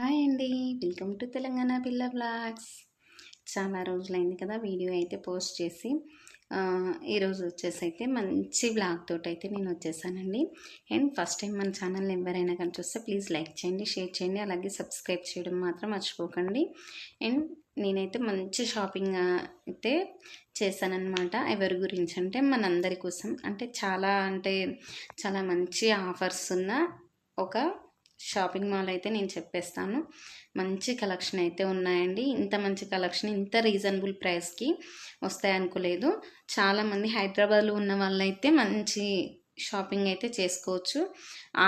Hi అండి. Welcome to Telangana పిల్ల blogs చాలా రోజులైంది కదా వీడియో అయితే పోస్ట్ చేసి. ఈరోజు వచ్చేసి అయితే మంచి బ్లాగ్ తోటి అయితే నేను వచ్చేసానండి. అండ్ ఫస్ట్ టైం మన ఛానల్ ఎవరైనా కానీ చూస్తే ప్లీజ్ లైక్ చేయండి షేర్ చేయండి అలాగే సబ్స్క్రైబ్ చేయడం మాత్రం మర్చిపోకండి. అండ్ నేనైతే మంచి షాపింగ్ అయితే చేశానన్నమాట. ఎవరి గురించి అంటే మనందరి కోసం. అంటే చాలా అంటే చాలా మంచి ఆఫర్స్ ఉన్న ఒక షాపింగ్ మాల్ అయితే నేను చెప్పేస్తాను. మంచి కలెక్షన్ అయితే ఉన్నాయండి. ఇంత మంచి కలెక్షన్ ఇంత రీజనబుల్ ప్రైస్కి వస్తాయి అనుకోలేదు. చాలామంది హైదరాబాద్లో ఉన్న వాళ్ళైతే మంచి షాపింగ్ అయితే చేసుకోవచ్చు.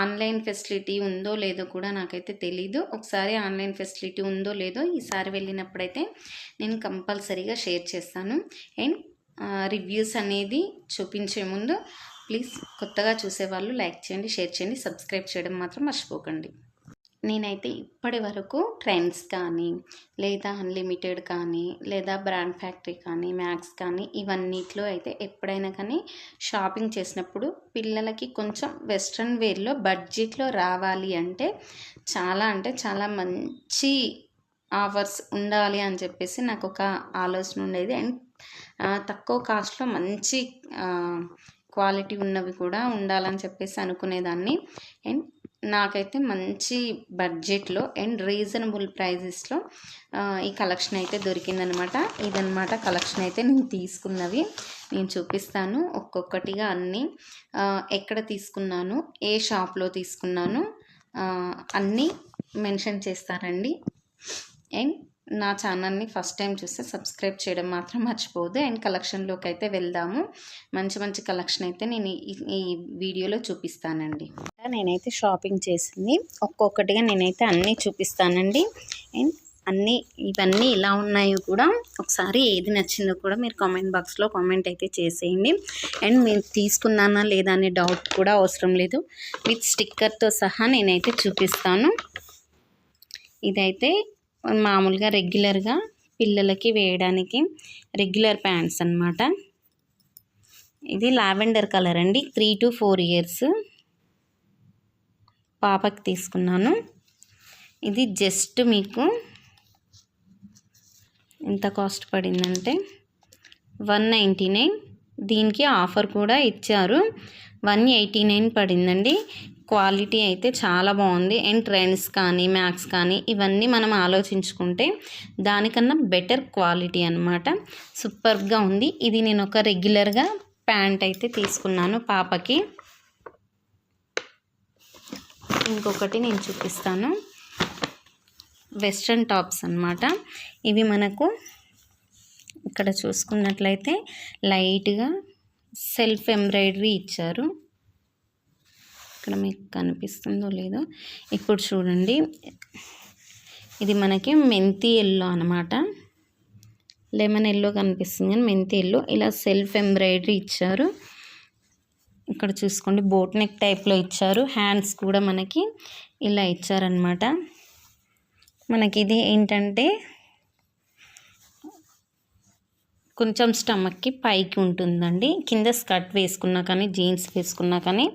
ఆన్లైన్ ఫెసిలిటీ ఉందో లేదో కూడా నాకైతే తెలీదు. ఒకసారి ఆన్లైన్ ఫెసిలిటీ ఉందో లేదో ఈసారి వెళ్ళినప్పుడైతే నేను కంపల్సరీగా షేర్ చేస్తాను. అండ్ రివ్యూస్ అనేది చూపించే ముందు ప్లీజ్ కొత్తగా చూసేవాళ్ళు లైక్ చేయండి షేర్ చేయండి సబ్స్క్రైబ్ చేయడం మాత్రం మర్చిపోకండి. నేనైతే ఇప్పటి వరకు ట్రెండ్స్ కానీ లేదా అన్లిమిటెడ్ కానీ లేదా బ్రాండ్ ఫ్యాక్టరీ కానీ మ్యాక్స్ కానీ ఇవన్నిట్లో అయితే ఎప్పుడైనా కానీ షాపింగ్ చేసినప్పుడు పిల్లలకి కొంచెం వెస్ట్రన్ వేర్లో బడ్జెట్లో రావాలి అంటే చాలా అంటే చాలా మంచి ఆఫర్స్ ఉండాలి అని చెప్పేసి నాకు ఒక ఆలోచన ఉండేది. అండ్ తక్కువ కాస్ట్లో మంచి క్వాలిటీ ఉన్నవి కూడా ఉండాలని చెప్పేసి అనుకునేదాన్ని. అండ్ నాకైతే మంచి బడ్జెట్లో అండ్ రీజనబుల్ ప్రైజెస్లో ఈ కలెక్షన్ అయితే దొరికిందనమాట. ఇదనమాట కలెక్షన్ అయితే నేను తీసుకున్నవి. నేను చూపిస్తాను ఒక్కొక్కటిగా అన్నీ. ఎక్కడ తీసుకున్నాను ఏ షాప్లో తీసుకున్నాను అన్నీ మెన్షన్ చేస్తారండి. అండ్ నా ఛానల్ని ఫస్ట్ టైం చూస్తే సబ్స్క్రైబ్ చేయడం మాత్రం మర్చిపోదు అండ్ కలెక్షన్లోకి అయితే వెళ్దాము. మంచి మంచి కలెక్షన్ అయితే నేను ఈ- ఈ వీడియోలో చూపిస్తానండి. నేనైతే షాపింగ్ చేసింది. ఒక్కొక్కటిగా నేనైతే అన్నీ చూపిస్తానండి. అండ్ అన్నీ ఇవన్నీ ఎలా ఉన్నాయో కూడా ఒకసారి ఏది నచ్చిందో కూడా మీరు కామెంట్ బాక్స్లో కామెంట్ అయితే చేసేయండి. అండ్ మీరు తీసుకున్నానా లేదా అనే డౌట్ కూడా అవసరం లేదు. విత్ స్టిక్కర్తో సహా నేనైతే చూపిస్తాను. ఇదైతే మామూలుగా రెగ్యులర్గా పిల్లలకి వేయడానికి రెగ్యులర్ ప్యాంట్స్ అన్నమాట. ఇది లావెండర్ కలర్ అండి. త్రీ టు ఫోర్ ఇయర్స్ పాపకి తీసుకున్నాను. ఇది జస్ట్ మీకు ఎంత కాస్ట్ పడిందంటే వన్ నైంటీ నైన్. దీనికి ఆఫర్ కూడా ఇచ్చారు. వన్ ఎయిటీ నైన్ పడిందండి. క్వాలిటీ అయితే చాలా బాగుంది. అండ్ ట్రెండ్స్ కానీ మ్యాక్స్ కానీ ఇవన్నీ మనం ఆలోచించుకుంటే దానికన్నా బెటర్ క్వాలిటీ అనమాట సూపర్గా ఉంది. ఇది నేను ఒక రెగ్యులర్గా ప్యాంట్ అయితే తీసుకున్నాను పాపకి. ఇంకొకటి నేను చూపిస్తాను. వెస్ట్రన్ టాప్స్ అన్నమాట. ఇవి మనకు ఇక్కడ చూసుకున్నట్లయితే లైట్గా సెల్ఫ్ ఎంబ్రాయిడరీ ఇచ్చారు. ఇక్కడ మీకు కనిపిస్తుందో లేదో. ఇప్పుడు చూడండి. ఇది మనకి మెంతి ఎల్లో అనమాట లెమన్ ఎల్లో కనిపిస్తుంది కానీ మెంతి ఎల్లో. ఇలా సెల్ఫ్ ఎంబ్రాయిడరీ ఇచ్చారు. ఇక్కడ చూసుకోండి. బోట్ నెక్ టైప్లో ఇచ్చారు. హ్యాండ్స్ కూడా మనకి ఇలా ఇచ్చారనమాట మనకి ఇది ఏంటంటే కొంచెం స్టమక్కి పైకి ఉంటుందండి. కింద స్కర్ట్ వేసుకున్నా కానీ జీన్స్ వేసుకున్నా కానీ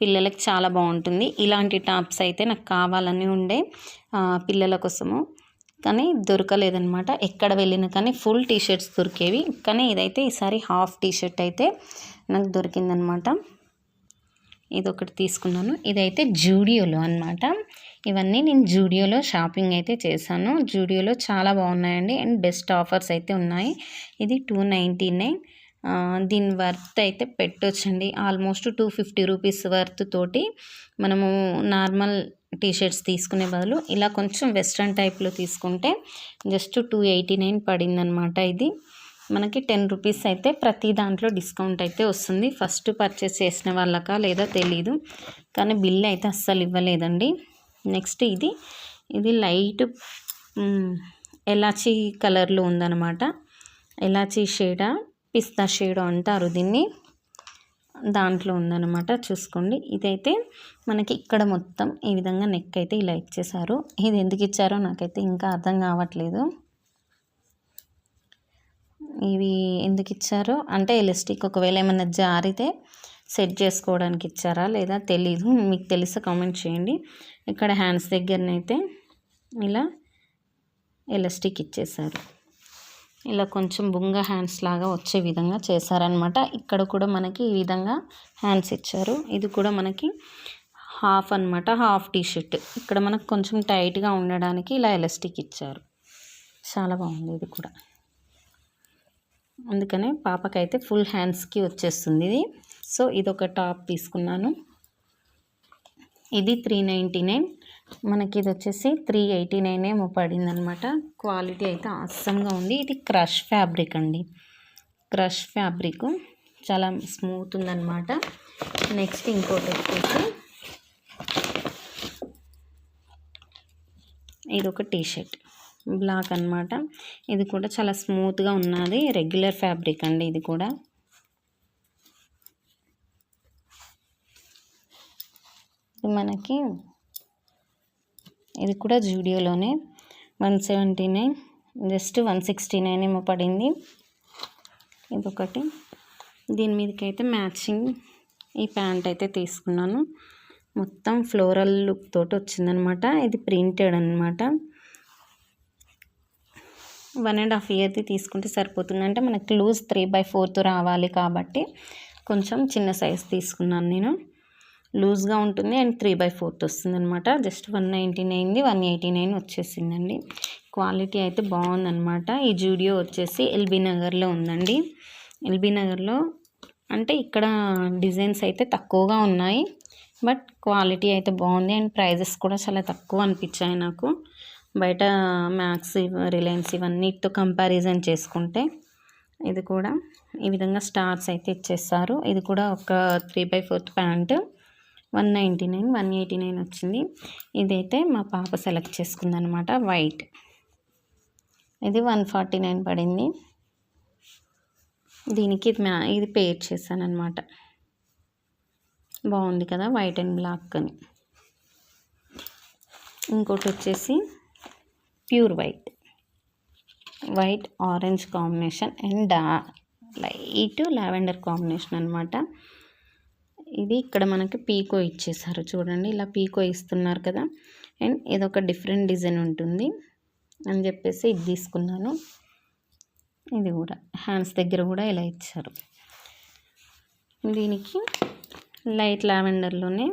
పిల్లలకి చాలా బాగుంటుంది. ఇలాంటి టాప్స్ అయితే నాకు కావాలని ఉండే పిల్లల కోసము. కానీ దొరకలేదనమాట ఎక్కడ వెళ్ళినా కానీ ఫుల్ టీ షర్ట్స్ దొరికేవి. కానీ ఇదైతే ఈసారి హాఫ్ టీ షర్ట్ అయితే నాకు దొరికిందనమాట ఇది ఒకటి తీసుకున్నాను. ఇదైతే జూడియోలో అనమాట ఇవన్నీ నేను జూడియోలో షాపింగ్ అయితే చేశాను. జూడియోలో చాలా బాగున్నాయండి. అండ్ బెస్ట్ ఆఫర్స్ అయితే ఉన్నాయి. ఇది టూ నైంటీ నైన్. దీని వర్త్ అయితే పెట్టొచ్చండి. Almost two fifty rupees worth తోటి మనము నార్మల్ టీషర్ట్స్ తీసుకునే బదులు ఇలా కొంచెం వెస్ట్రన్ టైప్లో తీసుకుంటే జస్ట్ టూ ఎయిటీ నైన్ పడిందనమాట ఇది. మనకి టెన్ రూపీస్ అయితే ప్రతి దాంట్లో డిస్కౌంట్ అయితే వస్తుంది. ఫస్ట్ పర్చేస్ చేసిన వాళ్ళకా లేదా తెలీదు. కానీ బిల్ అయితే అస్సలు ఇవ్వలేదండి. నెక్స్ట్ ఇది. ఇది లైట్ ఎలాచీ కలర్లో ఉందన్నమాట. ఎలాచీ షేడ పిస్తా షేడ్ అంటారు దీన్ని. దాంట్లో ఉందన్నమాట చూసుకోండి. ఇదైతే మనకి ఇక్కడ మొత్తం ఈ విధంగా నెక్ అయితే ఇలా ఇచ్చేసారు ఇది ఎందుకు ఇచ్చారో నాకైతే ఇంకా అర్థం కావట్లేదు. ఇవి ఎందుకు ఇచ్చారో అంటే ఎలిస్టిక్ ఒకవేళ ఏమైనా జారితే సెట్ చేసుకోవడానికి ఇచ్చారా లేదా తెలీదు. మీకు తెలిస్తే కామెంట్ చేయండి. ఇక్కడ హ్యాండ్స్ దగ్గరనైతే ఇలా ఎలాస్టిక్ ఇచ్చేసారు ఇలా కొంచెం బుంగ హ్యాండ్స్ లాగా వచ్చే విధంగా చేశారనమాట ఇక్కడ కూడా మనకి ఈ విధంగా హ్యాండ్స్ ఇచ్చారు. ఇది కూడా మనకి హాఫ్ అనమాట హాఫ్ టీ షర్ట్. ఇక్కడ మనకు కొంచెం టైట్గా ఉండడానికి ఇలా ఎలాస్టిక్ ఇచ్చారు. చాలా బాగుంది ఇది కూడా. అందుకనే పాపకైతే ఫుల్ హ్యాండ్స్కి వచ్చేస్తుంది ఇది. సో ఇది ఒక టాప్ తీసుకున్నాను. ఇది త్రీ నైంటీ నైన్. మనకి ఇది వచ్చేసి త్రీ ఎయిటీ నైన్ ఏమో పడింది అనమాట క్వాలిటీ అయితే అస్సంగా ఉంది. ఇది క్రష్ ఫ్యాబ్రిక్ అండి. Crush fabric. చాలా స్మూత్ ఉందన్నమాట నెక్స్ట్ ఇంకోటి వచ్చేసి ఇది ఒక టీషర్ట్. బ్లాక్ అనమాట. ఇది కూడా చాలా స్మూత్గా ఉన్నది. రెగ్యులర్ ఫ్యాబ్రిక్ అండి ఇది కూడా. మనకి ఇది కూడా జూడియోలోనే. One seventy nine just one sixty nine ఏమో పడింది. ఇదొకటి. దీని మీదకి అయితే మ్యాచింగ్ ఈ ప్యాంట్ అయితే తీసుకున్నాను. మొత్తం ఫ్లోరల్ లుక్ తోటి వచ్చిందనమాట. ఇది ప్రింటెడ్ అనమాట వన్ అండ్ హాఫ్ ఇయర్ది తీసుకుంటే సరిపోతుంది. అంటే మనకి లూజ్ త్రీ బై ఫోర్త్ రావాలి కాబట్టి కొంచెం చిన్న సైజ్ తీసుకున్నాను నేను. లూజ్గా ఉంటుంది అండ్ త్రీ బై ఫోర్త్ వస్తుంది అనమాట జస్ట్ వన్ నైంటీ నైన్ది వన్ ఎయిటీ నైన్ వచ్చేసిందండి. క్వాలిటీ అయితే బాగుందనమాట ఈ జూడియో వచ్చేసి ఎల్బీ నగర్లో ఉందండి. ఎల్బీ నగర్లో అంటే ఇక్కడ డిజైన్స్ అయితే తక్కువగా ఉన్నాయి. బట్ క్వాలిటీ అయితే బాగుంది అండ్ ప్రైజెస్ కూడా చాలా తక్కువ అనిపించాయి నాకు. బయట మ్యాక్స్ రిలయన్స్ ఇవన్నిటితో కంపారిజన్ చేసుకుంటే ఇది కూడా ఈ విధంగా స్టార్స్ అయితే ఇచ్చేస్తారు ఇది కూడా ఒక three by fourth pant. One ninety nine one eighty nine వచ్చింది. ఇదైతే మా పాప సెలెక్ట్ చేసుకుందనమాట వైట్. ఇది వన్ ఫార్టీ నైన్ పడింది. దీనికి ఇది మ్యా ఇది పేర్ చేశాను అనమాట బాగుంది కదా వైట్ అండ్ బ్లాక్ అని. ఇంకోటి వచ్చేసి pure white. White orange combination and the light lavender combination అనమాట ఇది ఇక్కడ మనకి పీకో ఇచ్చేసారు. చూడండి ఇలా పీకో ఇస్తున్నారు కదా. అండ్ ఇదొక డిఫరెంట్ డిజైన్ ఉంటుంది అని చెప్పేసి ఇది తీసుకున్నాను. ఇది కూడా హ్యాండ్స్ దగ్గర కూడా ఇలా ఇచ్చారు. దీనికి లైట్ లావెండర్లోనే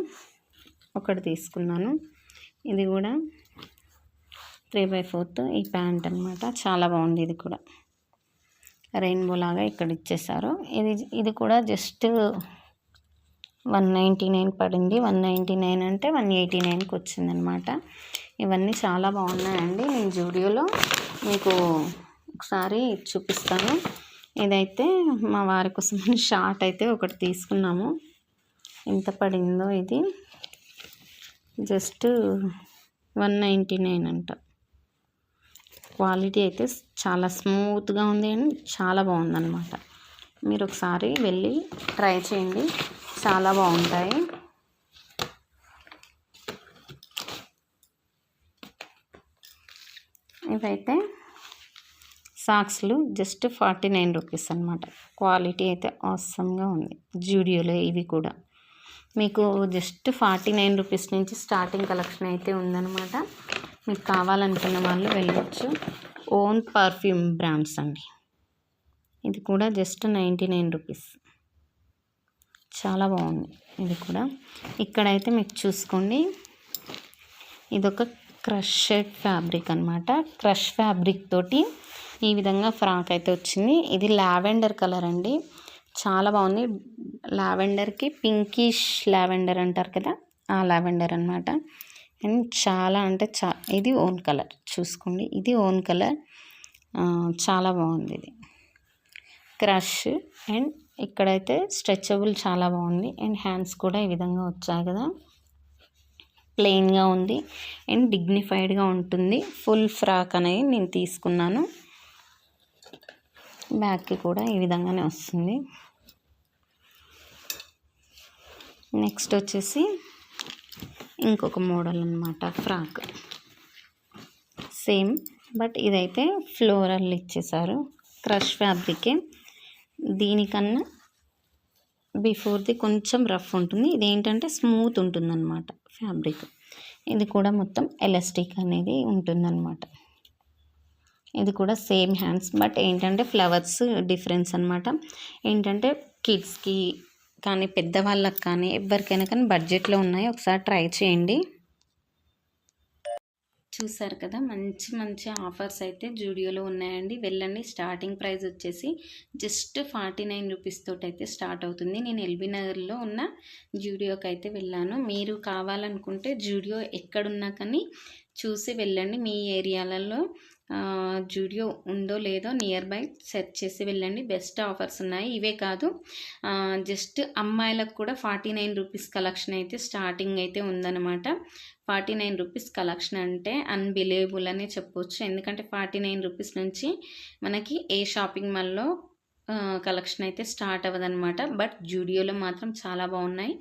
ఒకటి తీసుకున్నాను. ఇది కూడా త్రీ బై ఫోర్త్ ఈ ప్యాంట్ అనమాట చాలా బాగుంది ఇది కూడా. రెయిన్బో లాగా ఇక్కడ ఇచ్చేసారు. ఇది ఇది కూడా జస్ట్ వన్ నైంటీ నైన్ పడింది. వన్ నైంటీ నైన్ అంటే వన్ ఎయిటీ నైన్కి వచ్చిందనమాట. ఇవన్నీ చాలా బాగున్నాయండి నేను జూడియోలో. మీకు ఒకసారి చూపిస్తాను. ఇదైతే మా వారి కోసం షార్ట్ అయితే ఒకటి తీసుకున్నాము. ఎంత పడిందో ఇది. జస్ట్ వన్ నైంటీ నైన్ అంట. క్వాలిటీ అయితే చాలా స్మూత్గా ఉంది అండ్ చాలా బాగుందన్నమాట మీరు ఒకసారి వెళ్ళి ట్రై చేయండి. చాలా బాగుంటాయి. ఇవైతే సాక్స్లు జస్ట్ ఫార్టీ నైన్ రూపీస్ అనమాట క్వాలిటీ అయితే అవసరంగా ఉంది. జూడియోలో ఇవి కూడా. మీకు జస్ట్ ఫార్టీ నైన్ రూపీస్ నుంచి స్టార్టింగ్ కలెక్షన్ అయితే ఉందన్నమాట. మీకు కావాలనుకున్న వాళ్ళు వెళ్ళొచ్చు. ఓన్ పర్ఫ్యూమ్ బ్రాండ్స్ అండి. ఇది కూడా జస్ట్ నైంటీ నైన్ రూపీస్. చాలా బాగుంది ఇది కూడా. ఇక్కడైతే మీకు చూసుకోండి. ఇదొక క్రష్ ఫ్యాబ్రిక్ అనమాట క్రష్ ఫ్యాబ్రిక్ తోటి ఈ విధంగా ఫ్రాక్ అయితే వచ్చింది. ఇది లావెండర్ కలర్ అండి. చాలా బాగుంది. లావెండర్కి పింకిష్ లావెండర్ అంటారు కదా ఆ లావెండర్ అనమాట అండ్ చాలా అంటే చా ఇది ఓన్ కలర్. చూసుకోండి ఇది ఓన్ కలర్. చాలా బాగుంది ఇది. క్రష్ అండ్ ఇక్కడైతే స్ట్రెచబుల్ చాలా బాగుంది. అండ్ హ్యాండ్స్ కూడా ఈ విధంగా వచ్చాయి కదా. ప్లెయిన్గా ఉంది. అండ్ డిగ్నిఫైడ్గా ఉంటుంది. ఫుల్ ఫ్రాక్ అనేది నేను తీసుకున్నాను. బ్యాక్కి కూడా ఈ విధంగానే వస్తుంది. నెక్స్ట్ వచ్చేసి ఇంకొక మోడల్ అనమాట ఫ్రాక్. సేమ్ బట్ ఇదైతే ఫ్లోరల్ ఇచ్చేసారు. క్రష్ ఫ్యాబ్రికే. దీనికన్నా బిఫోర్ది కొంచెం రఫ్ ఉంటుంది. ఇదేంటంటే స్మూత్ ఉంటుందన్నమాట ఫ్యాబ్రిక్ ఇది కూడా మొత్తం ఎలాస్టిక్ అనేది ఉంటుందన్నమాట. ఇది కూడా సేమ్ హ్యాండ్స్ బట్ ఏంటంటే ఫ్లవర్స్ డిఫరెన్స్ అనమాట ఏంటంటే కిడ్స్కి కానీ పెద్దవాళ్ళకి కానీ ఎవరికైనా కానీ బడ్జెట్లో ఉన్నాయి. ఒకసారి ట్రై చేయండి. చూసారు కదా మంచి మంచి ఆఫర్స్ అయితే జూడియోలో ఉన్నాయండి. వెళ్ళండి. స్టార్టింగ్ ప్రైస్ వచ్చేసి జస్ట్ ఫార్టీ నైన్ రూపీస్ తోటి అయితే స్టార్ట్ అవుతుంది. నేను ఎల్బీ నగర్లో ఉన్న జూడియోకి అయితే వెళ్ళాను. మీరు కావాలనుకుంటే జూడియో ఎక్కడున్నా కానీ చూసి వెళ్ళండి. మీ ఏరియాలలో జూడియో ఉందో లేదో నియర్ బై సెర్చ్ చేసి వెళ్ళండి. బెస్ట్ ఆఫర్స్ ఉన్నాయి. ఇవే కాదు జస్ట్ అమ్మాయిలకు కూడా ఫార్టీ నైన్ రూపీస్ కలెక్షన్ అయితే స్టార్టింగ్ అయితే ఉందన్నమాట. ఫార్టీ నైన్ రూపీస్ కలెక్షన్ అంటే అన్బిలీవబుల్ అనే చెప్పొచ్చు. ఎందుకంటే ఫార్టీ నైన్ రూపీస్ నుంచి మనకి ఏ షాపింగ్ మాల్లో కలెక్షన్ అయితే స్టార్ట్ అవ్వదనమాట బట్ జూడియోలో మాత్రం చాలా బాగున్నాయి.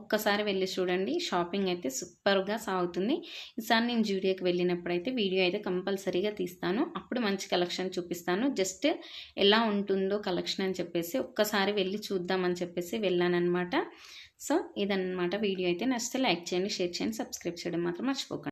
ఒక్కసారి వెళ్ళి చూడండి. షాపింగ్ అయితే సూపర్గా సాగుతుంది. ఈసారి నేను జూడియోకి వెళ్ళినప్పుడు అయితే వీడియో అయితే కంపల్సరీగా తీస్తాను. అప్పుడు మంచి కలెక్షన్ చూపిస్తాను. జస్ట్ ఎలా ఉంటుందో కలెక్షన్ అని చెప్పేసి ఒక్కసారి వెళ్ళి చూద్దామని చెప్పేసి వెళ్ళానమాట సో ఇదన్నమాట. వీడియో అయితే నచ్చితే లైక్ చేయండి షేర్ చేయండి సబ్స్క్రైబ్ చేయడం మాత్రం మర్చిపోకండి.